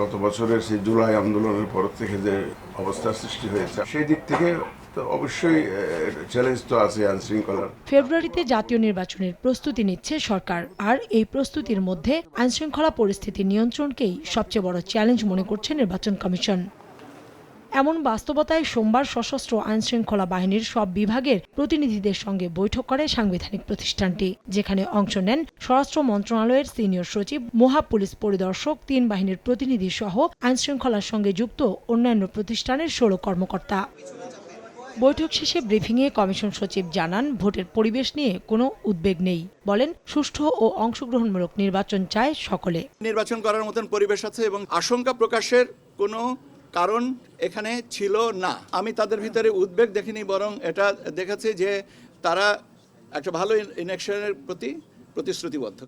গত বছরের সেই জুলাই আন্দোলনের পর থেকে যে অবস্থার সৃষ্টি হয়েছে, সেই দিক থেকে তো অবশ্যই চ্যালেঞ্জ তো আছে আইনশৃঙ্খলার ফেব্রুয়ারিতে জাতীয় নির্বাচনের প্রস্তুতি নিচ্ছে সরকার, আর এই প্রস্তুতির মধ্যে আইনশৃঙ্খলা পরিস্থিতি নিয়ন্ত্রণকেই সবচেয়ে বড় চ্যালেঞ্জ মনে করছে নির্বাচন কমিশন। এমন বাস্তবতায় সোমবার সশস্ত্র আইনশৃঙ্খলা বাহিনীর সব বিভাগের প্রতিনিধিদের সঙ্গে বৈঠক করে সাংবিধানিক প্রতিষ্ঠানটি, যেখানে অংশ নেন স্বরাষ্ট্র মন্ত্রণালয়ের সিনিয়র সচিব মহা পুলিশ পরিদর্শক, তিন বাহিনীর প্রতিনিধি সহ আইনশৃঙ্খলার সঙ্গে যুক্ত অন্যান্য প্রতিষ্ঠানের ষোলো কর্মকর্তা। বৈঠক শেষে ব্রিফিংয়ে কমিশন সচিব জানান, ভোটের পরিবেশ নিয়ে কোনো উদ্বেগ নেই। বলেন, সুষ্ঠু ও অংশগ্রহণমূলক নির্বাচন চায় সকলে। নির্বাচন করার মতন পরিবেশ আছে এবং আশঙ্কা প্রকাশের কোনো কারণ এখানে ছিল না। আমি তাদের ভিতরে উদ্বেগ দেখিনি বরং এটা দেখেছি যে তারা একটা ভালো ইলেকশনের প্রতি প্রতিশ্রুতিবদ্ধ।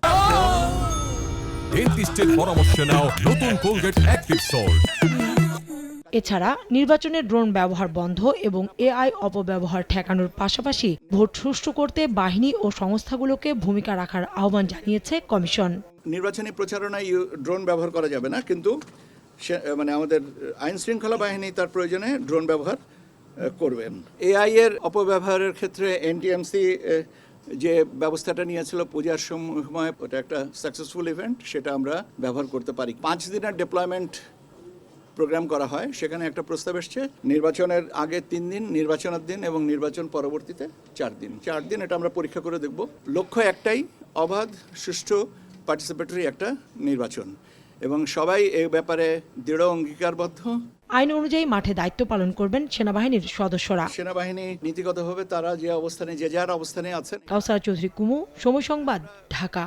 ডেন্টিস্টের পরামর্শ নাও নতুন কোলগেট অ্যাক্টিভ সল্ট এছাড়া নির্বাচনে ড্রোন ব্যবহার বন্ধ এবং এআই অপব্যবহার ঠেকানোর পাশাপাশি ভোট সুষ্ঠু করতে বাহিনী ও সংস্থাগুলোকে ভূমিকা রাখার আহ্বান জানিয়েছে কমিশন। নির্বাচনী প্রচারণায় ড্রোন ব্যবহার করা যাবে না কিন্তু সে- মানে আমাদের আইন শৃঙ্খলা বাহিনী তার প্রয়োজনে ড্রোন ব্যবহার করবেন। এআই এর অপব্যবহারের ক্ষেত্রে এনটিএমসি যে ব্যবস্থাটা নিয়েছিল পূজার সময়, ওটা একটা সাকসেসফুল ইভেন্ট সেটা আমরা ব্যবহার করতে পারি। পাঁচ দিনের ডিপ্লয়মেন্ট প্রোগ্রাম করা হয়, সেখানে একটা প্রস্তাব এসছে, নির্বাচনের আগে তিন দিন, নির্বাচনের দিন এবং নির্বাচন পরবর্তীতে চার দিন। চার দিন এটা আমরা পরীক্ষা করে দেখব। লক্ষ্য একটাই, অবাধ, সুষ্ঠু পার্টিসিপেটরি একটা নির্বাচন। এবং সবাই এ ব্যাপারে দৃঢ় অঙ্গীকারবদ্ধ। আইন অনুযায়ী মাঠে দায়িত্ব পালন করবেন সেনাবাহিনীর সদস্যরা। সেনাবাহিনী নীতিগতভাবে তারা যে অবস্থানে যে যার অবস্থানে আছেন। কাউসার চৌধুরী কুমু সময় সংবাদ ঢাকা।